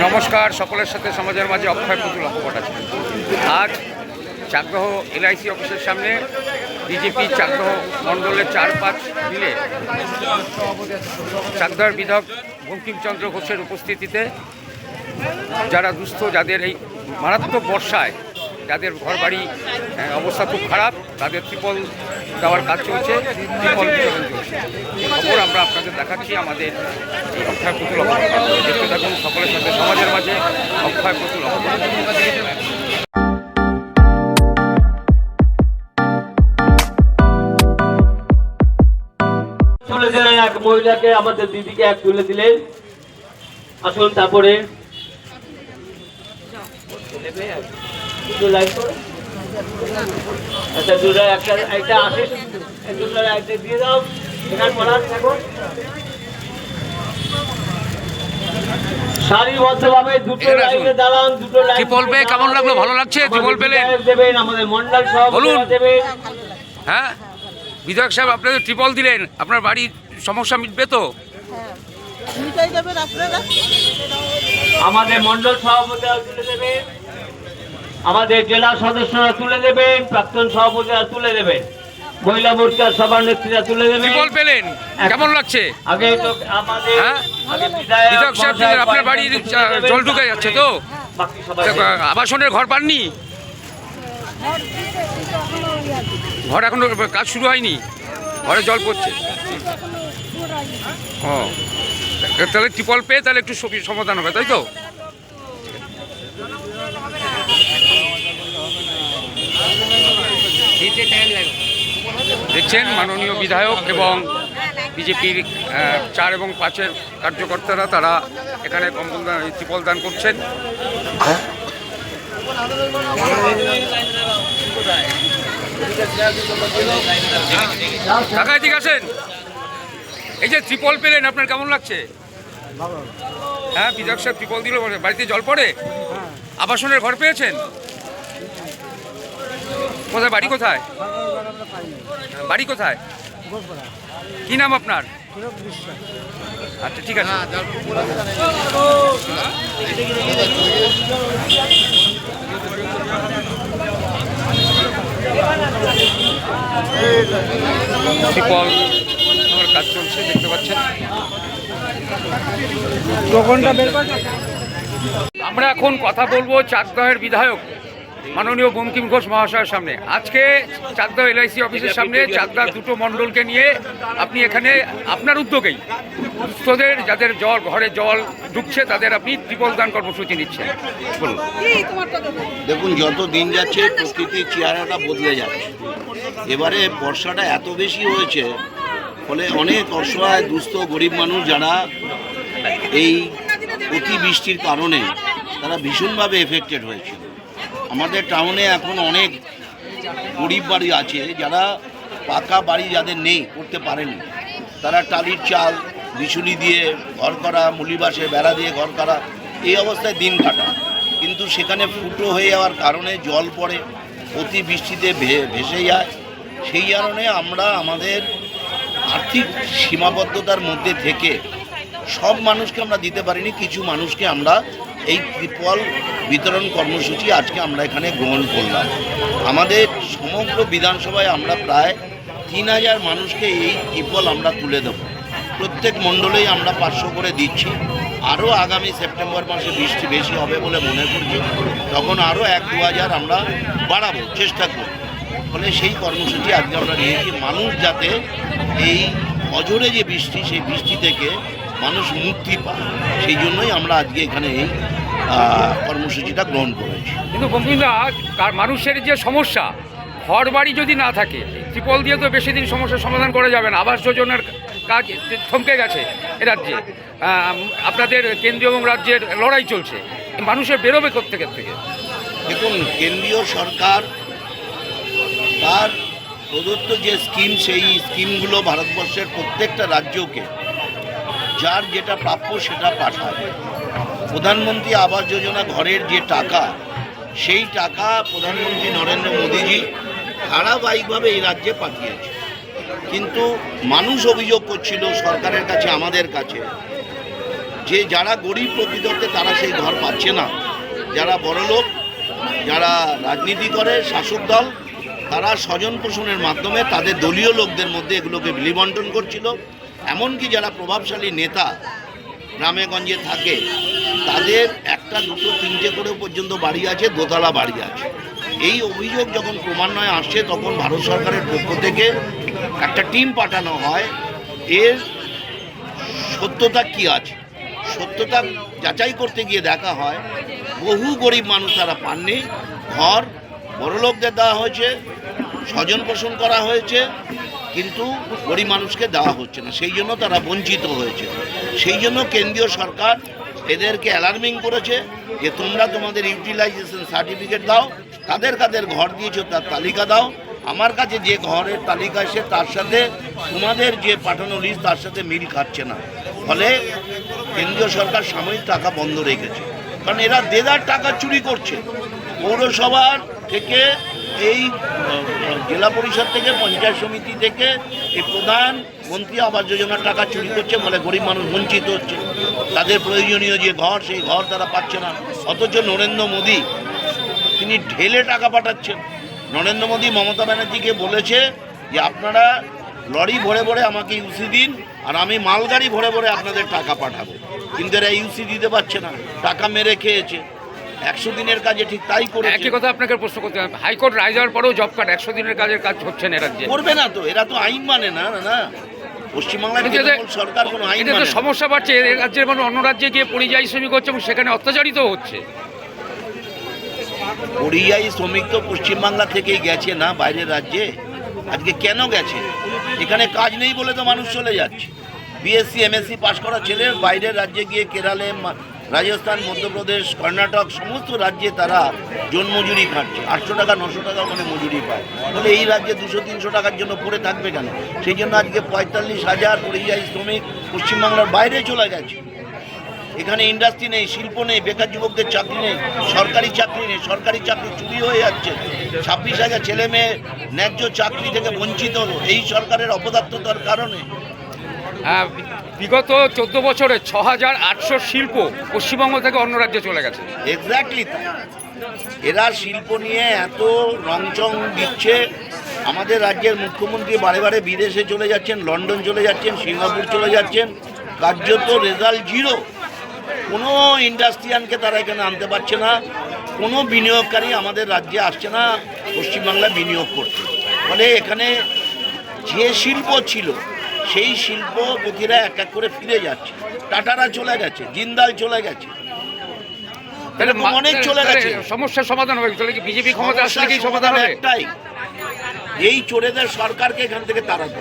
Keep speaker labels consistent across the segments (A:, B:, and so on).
A: নমস্কার, সকলের সাথে সমাজের মাঝে অক্ষয় পুতুল আছে। আজ চাকদহ এলআইসি অফিসের সামনে বিজেপি চাকদহ মণ্ডলের চার পাঁচ মিলে চাকদহের বিধক বঙ্কিমচন্দ্র ঘোষের উপস্থিতিতে যারা দুস্থ, যাদের এই মারাত্মক বর্ষায় যাদের ঘর বাড়ি অবস্থা খুব খারাপ, তাদের ত্রিপল দেওয়ার কাজ চলছে ত্রিপল বিতরণ চলছে। খবর আমরা আপনাদের দেখাচ্ছি, আমাদের অক্ষয় পুতুল দেখতে থাকুন সকলের সাথে সমাজের মাঝে অক্ষয় পুতুল
B: এক মহিলাকে, আমাদের দিদিকে এক তুলে দিলেন। আসুন তারপরে। আচ্ছা দুটো একটা একটা আসে দুটো একটা দিয়ে দাও। এখানে পড়া থাকো সারিবদ্ধভাবে দুটো লাইনে দাঁড়ান দুটো লাইন
A: ত্রিপল পেয়ে কেমন লাগল? ভালো লাগছে? ত্রিপল পেলেন?
B: দেবেন আমাদের মন্ডল
A: বলুন।
B: দেবেন।
A: হ্যাঁ? বিধায়ক সাহেব আপনাদের ত্রিপল দিলেন। আপনার বাড়ির সমস্যা মিটবে তো?
C: আপনারা?
B: আমাদের মন্ডল দেবেন। আমাদের জেলা সদস্যরা তুলে দেবেন প্রাক্তন সভাপতিরা তুলে দেবেন মহিলা মোর্চার সবার নেত্রীরা তুলে দেবেন।
A: পেলেন। কেমন লাগছে?
B: আগে তো আমাদের
A: হ্যাঁ?
B: বিধায়ক
A: বিধায়ক সাহেব আপনার
B: দেবেন।
A: জল ঢুকে যাচ্ছে তো? আবাসনের ঘর পাননি? ঘর এখনও কাজ শুরু হয়নি? ঘরে জল পড়ছে। ও। তাহলে ত্রিপল পেয়ে তাহলে একটু সমাধান হবে তাই তো? দেখছেন মাননীয় বিধায়ক এবং বিজেপির চার এবং পাঁচের কার্যকর্তারা, তারা এখানে কম্বল ত্রিপল দান করছেন। ঢাকায় ঠিক আছেন এই যে ত্রিপল পেলেন, আপনার কেমন লাগছে? হ্যাঁ বিধায়ক সাহেব ত্রিপল দিল, বাড়িতে জল পড়ে? আবাসনের ঘর পেয়েছেন? কোথায়? বাড়ি কোথায়? বাড়ি কোথায়? কি নাম আপনার? আচ্ছা ঠিক আছে। আমার কাজ চলছে দেখতে পাচ্ছেন। আমরা এখন কথা বলব চাকদহের বিধায়ক। মাননীয় বঙ্কিম ঘোষ মহাশয়ের সামনে। আজকে চাকদহ এলআইসি অফিসের সামনে চাকদা দুটো মণ্ডলকে নিয়ে আপনি এখানে আপনার উদ্যোগেই দুস্থদের যাদের জল, ঘরে জল ঢুকছে, তাদের আপনি ত্রিপল দান কর্মসূচি নিচ্ছেন। বলুন।
D: দেখুন, যত দিন যাচ্ছে প্রকৃতির চেহারাটা বদলে যাচ্ছে। এবারে বর্ষাটা এত বেশি হয়েছে, ফলে অনেক অসহায়, দুস্থ, গরিব মানুষ যারা এই অতিবৃষ্টির কারণে তারা ভীষণভাবে এফেক্টেড হয়েছিল। আমাদের টাউনে এখন অনেক গরিব বাড়ি আছে, যারা পাকা বাড়ি যাদের নেই, করতে পারেনি। তারা টালির চাল, বিচুলি দিয়ে ঘর করা মুলিবাসে বেড়া দিয়ে ঘর করা, এই অবস্থায় দিন কাটা কিন্তু সেখানে ফুটো হয়ে যাওয়ার কারণে জল পড়ে অতি বৃষ্টিতে ভেসে যায়। সেই কারণে আমরা আমাদের আর্থিক সীমাবদ্ধতার মধ্যে থেকে সব মানুষকে আমরা দিতে পারিনি, কিছু মানুষকে আমরা এই ত্রিপল বিতরণ কর্মসূচি আজকে আমরা এখানে গ্রহণ করলাম। আমাদের সমগ্র বিধানসভায় আমরা প্রায় তিন হাজার মানুষকে এই ত্রিপল আমরা তুলে দেব। প্রত্যেক মণ্ডলেই আমরা পাঁচশো করে দিচ্ছি। আরও আগামী সেপ্টেম্বর মাসে বৃষ্টি বেশি হবে বলে মনে করছি। তখন আরও এক দু হাজার আমরা বাড়াবো, চেষ্টা করব। ফলে সেই কর্মসূচি আজকে আমরা নিয়েছি। মানুষ যাতে এই অজরে যে বৃষ্টি, সেই বৃষ্টি থেকে মানুষ মুক্তি পায়। সেই জন্যই আমরা আজকে এখানে এই কর্মসূচিটা গ্রহণ করেছি।
A: কিন্তু কার মানুষের যে সমস্যা ঘর বাড়ি যদি না থাকে ত্রিপল দিয়ে তো বেশি দিন সমস্যার সমাধান করা যাবে না। আবাস যোজনার কাজ থমকে গেছে এ রাজ্যে। আপনাদের কেন্দ্রীয় এবং রাজ্যের লড়াই চলছে। মানুষের বেরোবে কোথেকে থেকে?
D: দেখুন কেন্দ্রীয় সরকার তার প্রদত্ত যে স্কিম সেই স্কিমগুলো ভারতবর্ষের প্রত্যেকটা রাজ্যকে যার যেটা প্রাপ্য সেটা পাঠায়। প্রধানমন্ত্রী আবাস যোজনা ঘরের যে টাকা, সেই টাকা প্রধানমন্ত্রী নরেন্দ্র মোদীজি ধারাবাহিকভাবে এই রাজ্যে পাঠিয়েছে। কিন্তু মানুষ অভিযোগ করছিল সরকারের কাছে, আমাদের কাছে, যে যারা গরিব প্রকৃততে তারা সেই ঘর পাচ্ছে না। যারা বড়লোক, যারা রাজনীতি করে, শাসক দল, তারা স্বজন পোষণের মাধ্যমে তাদের দলীয় লোকদের মধ্যে এগুলোকে বিলি বন্টন করছিল। এমনকি যারা প্রভাবশালী নেতা গ্রামে গঞ্জে থাকে, তাদের একটা, দুটো, তিনটে করে পর্যন্ত বাড়ি আছে, দোতলা বাড়ি আছে। এই অভিযোগ যখন ক্রমান্বয়ে আসছে, তখন ভারত সরকারের পক্ষ থেকে একটা টিম পাঠানো হয়। এর সত্যতা কি আছে? সত্যতা যাচাই করতে গিয়ে দেখা হয়, বহু গরিব মানুষ তারা পাননি। ঘর বড়লোকদের দেওয়া হয়েছে, স্বজন পোষণ করা হয়েছে কিন্তু গরিব মানুষকে দেওয়া হচ্ছে না। সেই জন্য তারা বঞ্চিত হয়েছে। সেই জন্য কেন্দ্রীয় সরকার এদেরকে অ্যালার্মিং করেছে যে তোমরা তোমাদের ইউটিলাইজেশন সার্টিফিকেট দাও কাদের কাদের ঘর দিয়েছ, তার তালিকা দাও। আমার কাছে যে ঘরের তালিকা এসে তার সাথে তোমাদের যে পাঠানো লিস্ট তার সাথে মিল খাচ্ছে না। ফলে কেন্দ্রীয় সরকার সাময়িক টাকা বন্ধ রেখেছে। কারণ এরা দেদার টাকা চুরি করছে। পৌরসভার থেকে এই জেলা পরিষদ থেকে, পঞ্চায়েত সমিতি থেকে এই প্রধান মন্ত্রী আবাস যোজনার টাকা চুরি করছে ফলে গরিব মানুষ বঞ্চিত হচ্ছে। তাদের প্রয়োজনীয় যে ঘর, সেই ঘর তারা পাচ্ছে না। অথচ নরেন্দ্র মোদী, তিনি ঢেলে টাকা পাঠাচ্ছেন। নরেন্দ্র মোদী মমতা ব্যানার্জিকে বলেছে যে, আপনারা লরি ভরে ভরে আমাকে ইউসি দিন, আর আমি মালগাড়ি ভরে ভরে আপনাদের টাকা পাঠাবো। কিন্তু এরা ইউসি দিতে পারছে না। টাকা মেরে খেয়েছে। একশো দিনের কাজে ঠিক তাই করেছে
A: একই কথা আপনাকে প্রশ্ন করতে হবে। হাইকোর্ট রায় যাওয়ার পরেও জব কার্ড একশো দিনের কাজের কাজ হচ্ছে না এ রাজ্যে
D: করবে না তো এরা তো আইন মানে না না পশ্চিমবাংলার সরকার কোনো আইন
A: তো
D: মানে
A: সমস্যা বাড়ছে রাজ্যের মানুষ অন্য রাজ্যে গিয়ে পরিযায়ী শ্রমিক হচ্ছে এবং সেখানে অত্যাচারিত হচ্ছে।
D: পরিযায়ী শ্রমিক তো পশ্চিমবাংলা থেকেই গেছে না বাইরের রাজ্যে? আজকে কেন গেছে? এখানে কাজ নেই বলে তো মানুষ চলে যাচ্ছে। বিএসসি এমএসসি পাশ করা ছেলে বাইরের রাজ্যে গিয়ে কেরালে রাজস্থান, মধ্যপ্রদেশ, কর্ণাটক, সমস্ত রাজ্যে তারা জন্মজুরি খাটছে। আটশো টাকা, নশো টাকা ওখানে মজুরি পায়। তাহলে এই রাজ্যে দুশো, তিনশো টাকার জন্য পড়ে থাকবে কেন? সেই জন্য আজকে পঁয়তাল্লিশ হাজার পরিযায়ী শ্রমিক পশ্চিমবাংলার বাইরে চলে গেছে। এখানে ইন্ডাস্ট্রি নেই, শিল্প নেই, বেকার যুবকদের চাকরি নেই, সরকারি চাকরি নেই, সরকারি চাকরি চুরি হয়ে যাচ্ছে। ছাব্বিশ হাজার ছেলে মেয়ে ন্যায্য চাকরি থেকে বঞ্চিত হলো। এই সরকারের অপদার্থতার কারণে
A: বিগত চোদ্দ বছরে ছ হাজার আটশো শিল্প পশ্চিমবঙ্গ থেকে অন্য রাজ্যে চলে গেছে।
D: এক্স্যাক্টলি এরা শিল্প নিয়ে এত রংচং দিচ্ছে। আমাদের রাজ্যের মুখ্যমন্ত্রী বারে বারে বিদেশে চলে যাচ্ছেন, লন্ডন চলে যাচ্ছেন, সিঙ্গাপুর চলে যাচ্ছেন। কার্যত রেজাল্ট জিরো। কোনো ইন্ডাস্ট্রিয়ানকে তারা এখানে আনতে পারছে না। কোনো বিনিয়োগকারী আমাদের রাজ্যে আসছে না, পশ্চিমবাংলায় বিনিয়োগ করতে ফলে এখানে যে শিল্প ছিল সেই শিল্পপতিরা এক এক করে ফিরে যাচ্ছে। টাটারা চলে গেছে জিন্দাল চলে গেছে। অনেক চলে গেছে।
A: সমস্যার সমাধান হবে। তাহলে কি বিজেপি ক্ষমতা আসলে কি সমাধান
D: একটাই। এই চোরেদের সরকারকে এখান থেকে তাড়াতে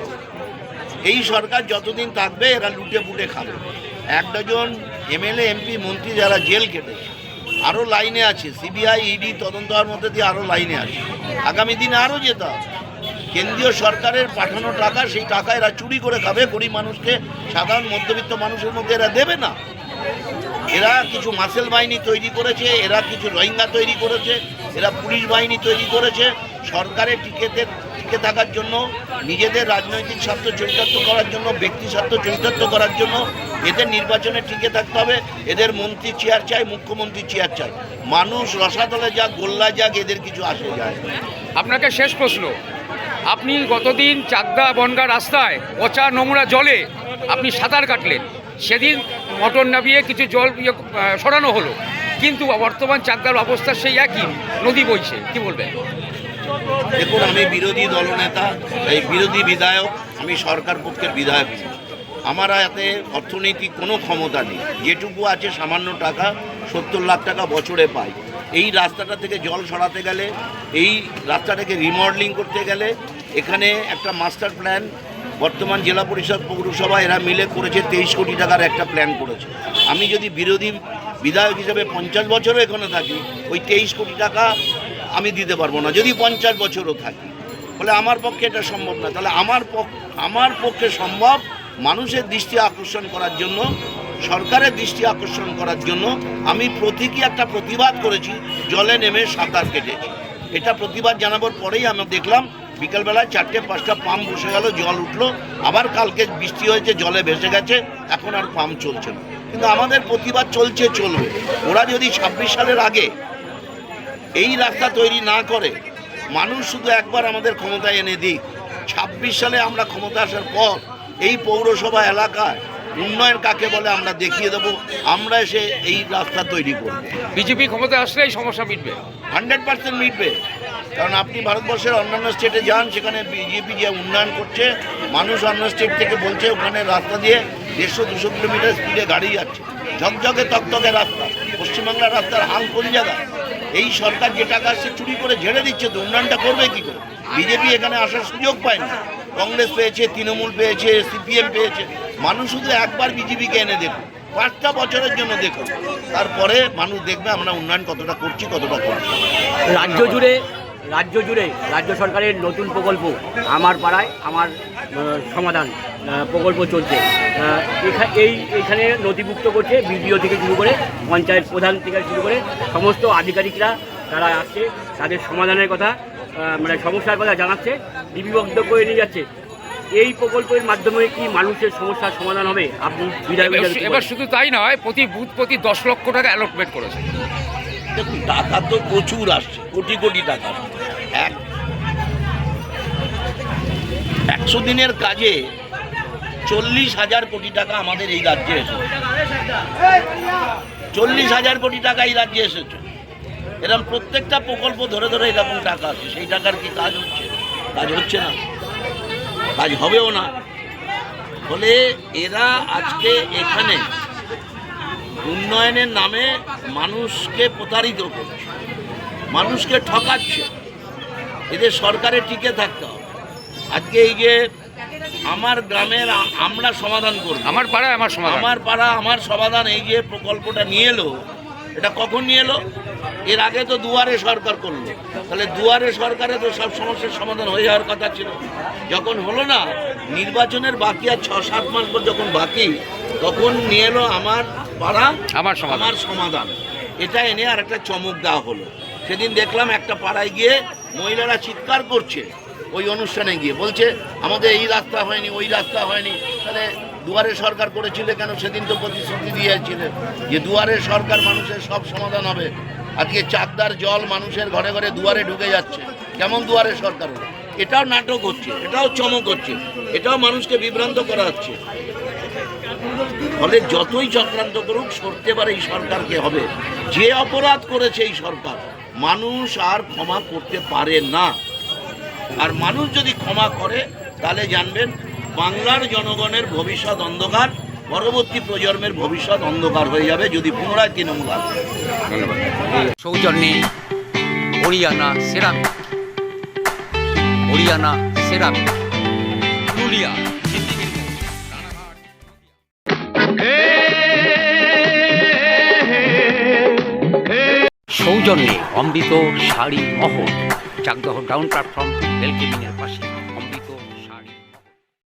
D: এই সরকার যতদিন থাকবে এরা লুটে পুটে খাবে। এক ডজন এমএলএ এমপি মন্ত্রী যারা জেল কেটেছে আরও লাইনে আছে। সিবিআই ইডি তদন্ত হওয়ার মধ্যে দিয়ে আরও লাইনে আছে। আগামী দিনে আরও যেতে হবে। কেন্দ্রীয় সরকারের পাঠানো টাকা, সেই টাকা এরা চুরি করে খাবে। গরিব মানুষকে, সাধারণ মধ্যবিত্ত মানুষের মধ্যে এরা দেবে না। এরা কিছু মাসেল বাহিনী তৈরি করেছে, এরা কিছু রোহিঙ্গা তৈরি করেছে, এরা পুলিশ বাহিনী তৈরি করেছে। সরকারের টিকেতে টিকে থাকার জন্য, নিজেদের রাজনৈতিক স্বার্থ চরিতার্থ করার জন্য, ব্যক্তি স্বার্থ চরিতার্থ করার জন্য এদের নির্বাচনে টিকে থাকতে হবে। এদের মন্ত্রী চেয়ার চাই, মুখ্যমন্ত্রী চেয়ার চাই। মানুষ রসাতলে যাক গোল্লা যাক, এদের কিছু আসে যায়
A: আপনাকে শেষ প্রশ্ন। আপনি গতদিন চাকদা বনগা রাস্তায় পচা নোংরা জলে আপনি সাঁতার কাটলেন। সেদিন মোটর নামিয়ে কিছু জল ইয়ে, সরানো হলো। কিন্তু বর্তমান চাকদার অবস্থা সেই একই নদী বইছে। কি বলবেন?
D: দেখুন আমি বিরোধী দলনেতা এই বিরোধী বিধায়ক আমি সরকার পক্ষের বিধায়ক। আমার এতে অর্থনৈতিক কোনো ক্ষমতা নেই। যেটুকু আছে সামান্য টাকা সত্তর লাখ টাকা বছরে পাই। এই রাস্তাটা থেকে জল সরাতে গেলে, এই রাস্তাটাকে রিমডেলিং করতে গেলে এখানে একটা মাস্টার প্ল্যান বর্তমান জেলা পরিষদ পৌরসভা এরা মিলে করেছে তেইশ কোটি টাকার একটা প্ল্যান করেছে। আমি যদি বিরোধী বিধায়ক হিসেবে পঞ্চাশ বছরও এখানে থাকি, ওই তেইশ কোটি টাকা আমি দিতে পারব না। যদি পঞ্চাশ বছরও থাকি বলে আমার পক্ষে এটা সম্ভব না। তাহলে আমার পক্ষ, আমার পক্ষে সম্ভব মানুষের দৃষ্টি আকর্ষণ করার জন্য সরকারের দৃষ্টি আকর্ষণ করার জন্য আমি প্রতীকী একটা প্রতিবাদ করেছি, জলে নেমে সাঁতার কেটেছি। এটা প্রতিবাদ জানাবার পরেই আমরা দেখলাম, বিকালবেলায় চারটে পাঁচটা পাম্প বসে গেল, জল উঠল। আবার কালকে বৃষ্টি হয়েছে, জলে ভেসে গেছে, এখন আর পাম্প চলছে না। কিন্তু আমাদের প্রতিবাদ চলছে, চলবে। ওরা যদি ছাব্বিশ সালের আগে এই রাস্তা তৈরি না করে, মানুষ শুধু একবার আমাদের ক্ষমতায় এনে দিক। ছাব্বিশ সালে আমরা ক্ষমতা আসার পর এই পৌরসভা এলাকায় উন্নয়ন কাকে বলে আমরা দেখিয়ে দেবো আমরা এসে এই রাস্তা তৈরি করব।
A: বিজেপি ক্ষমতা আসলে এই সমস্যা মিটবে?
D: হান্ড্রেড পার্সেন্ট মিটবে। কারণ আপনি ভারতবর্ষের অন্যান্য স্টেটে যান সেখানে বিজেপি যে উন্নয়ন করছে মানুষ অন্য স্টেট থেকে বলছে ওখানে রাস্তা দিয়ে দেড়শো দুশো কিলোমিটার স্পিডে গাড়ি যাচ্ছে। ঝকঝকে তকতকে রাস্তা। পশ্চিমবাংলার রাস্তার হাল কোন জায়গা এই সরকার যে টাকা সে চুরি করে ঝেড়ে দিচ্ছে তো উন্নয়নটা করবে কি করে? বিজেপি এখানে আসার সুযোগ পায়নি। কংগ্রেস পেয়েছে, তৃণমূল পেয়েছে, সিপিএম পেয়েছে। মানুষ শুধু একবার বিজেপিকে এনে দেখুন পাঁচটা বছরের জন্য দেখুন তারপরে মানুষ দেখবে আমরা উন্নয়ন কতটা করছি কতটা করছি।
E: রাজ্য জুড়ে রাজ্য জুড়ে, রাজ্য সরকারের নতুন প্রকল্প আমার পাড়ায়, আমার সমাধান প্রকল্প চলছে। এই, এখানে নথিভুক্ত করছে বিডিও থেকে শুরু করে পঞ্চায়েত প্রধান থেকে শুরু করে সমস্ত আধিকারিকরা তারা আসছে তাদের সমাধানের কথা মানে সমস্যার কথা জানাচ্ছে লিপিবদ্ধ করে নিয়ে যাচ্ছে। এই প্রকল্পের মাধ্যমে কি মানুষের সমস্যার সমাধান হবে? আপনি
A: এবার-? শুধু তাই নয় প্রতি বুথ প্রতি দশ লক্ষ টাকা অ্যালটমেন্ট করেছে।
D: দেখুন টাকা তো প্রচুর আসছে কোটি কোটি টাকা। এক একশো দিনের কাজে চল্লিশ হাজার কোটি টাকা আমাদের এই রাজ্যে এসেছে। চল্লিশ হাজার কোটি টাকা এই রাজ্যে এসেছে। এরকম প্রত্যেকটা প্রকল্প ধরে ধরে এরকম টাকা আছে। সেই টাকার কি কাজ হচ্ছে? কাজ হচ্ছে না। কাজ হবেও না। ফলে এরা আজকে এখানে উন্নয়নের নামে মানুষকে প্রতারিত করছে। মানুষকে ঠকাচ্ছে। এদের সরকারে টিকে থাকতে হবে। আজকে এই যে আমার গ্রামের আমরা সমাধান করব।
A: আমার পাড়ায় আমার সমাধান।
D: আমার পাড়া আমার সমাধান এই যে প্রকল্পটা নিয়ে এলো এটা কখন নিয়ে এলো? এর আগে তো দুয়ারে সরকার করল। তাহলে দুয়ারে সরকারে তো সব সমস্যার সমাধান হয়ে যাওয়ার কথা ছিল। যখন হলো না নির্বাচনের বাকি আর ছ সাত মাস পর যখন বাকি তখন নিয়ে এলো আমার পাড়া
A: আমার
D: আমার সমাধান। এটা এনে আর একটা চমক দেওয়া হলো। সেদিন দেখলাম একটা পাড়ায় গিয়ে মহিলারা চিৎকার করছে ওই অনুষ্ঠানে গিয়ে। বলছে আমাদের এই রাস্তা হয়নি ওই রাস্তা হয়নি। তাহলে দুয়ারে সরকার করেছিল কেন? সেদিন তো প্রতিশ্রুতি দিয়েছিলেন যে দুয়ারে সরকার মানুষের সব সমাধান হবে। আজকে চাকদার জল মানুষের ঘরে ঘরে দুয়ারে ঢুকে যাচ্ছে। কেমন দুয়ারে সরকার এটাও নাটক হচ্ছে, এটাও চমক হচ্ছে, এটাও মানুষকে বিভ্রান্ত করা হচ্ছে। ফলে যতই চক্রান্ত করুক, সরতে পারে এই সরকারকে হবে। যে অপরাধ করেছে এই সরকার, মানুষ আর ক্ষমা করতে পারে না। আর মানুষ যদি ক্ষমা করে, তাহলে জানবেন, বাংলার জনগণের ভবিষ্যৎ অন্ধকার পরবর্তী প্রজন্মের ভবিষ্যৎ অন্ধকার হয়ে যাবে যদি পুনরায় তৃণমূল
A: সৌজন্যে হরিয়ানা সেরামিক। হরিয়ানা সেরামিক। পুরুলিয়া সৌজন্যে অমৃত শাড়ি মহল। চাকদহ ডাউন প্ল্যাটফর্ম রেল কেবিনের পাশে।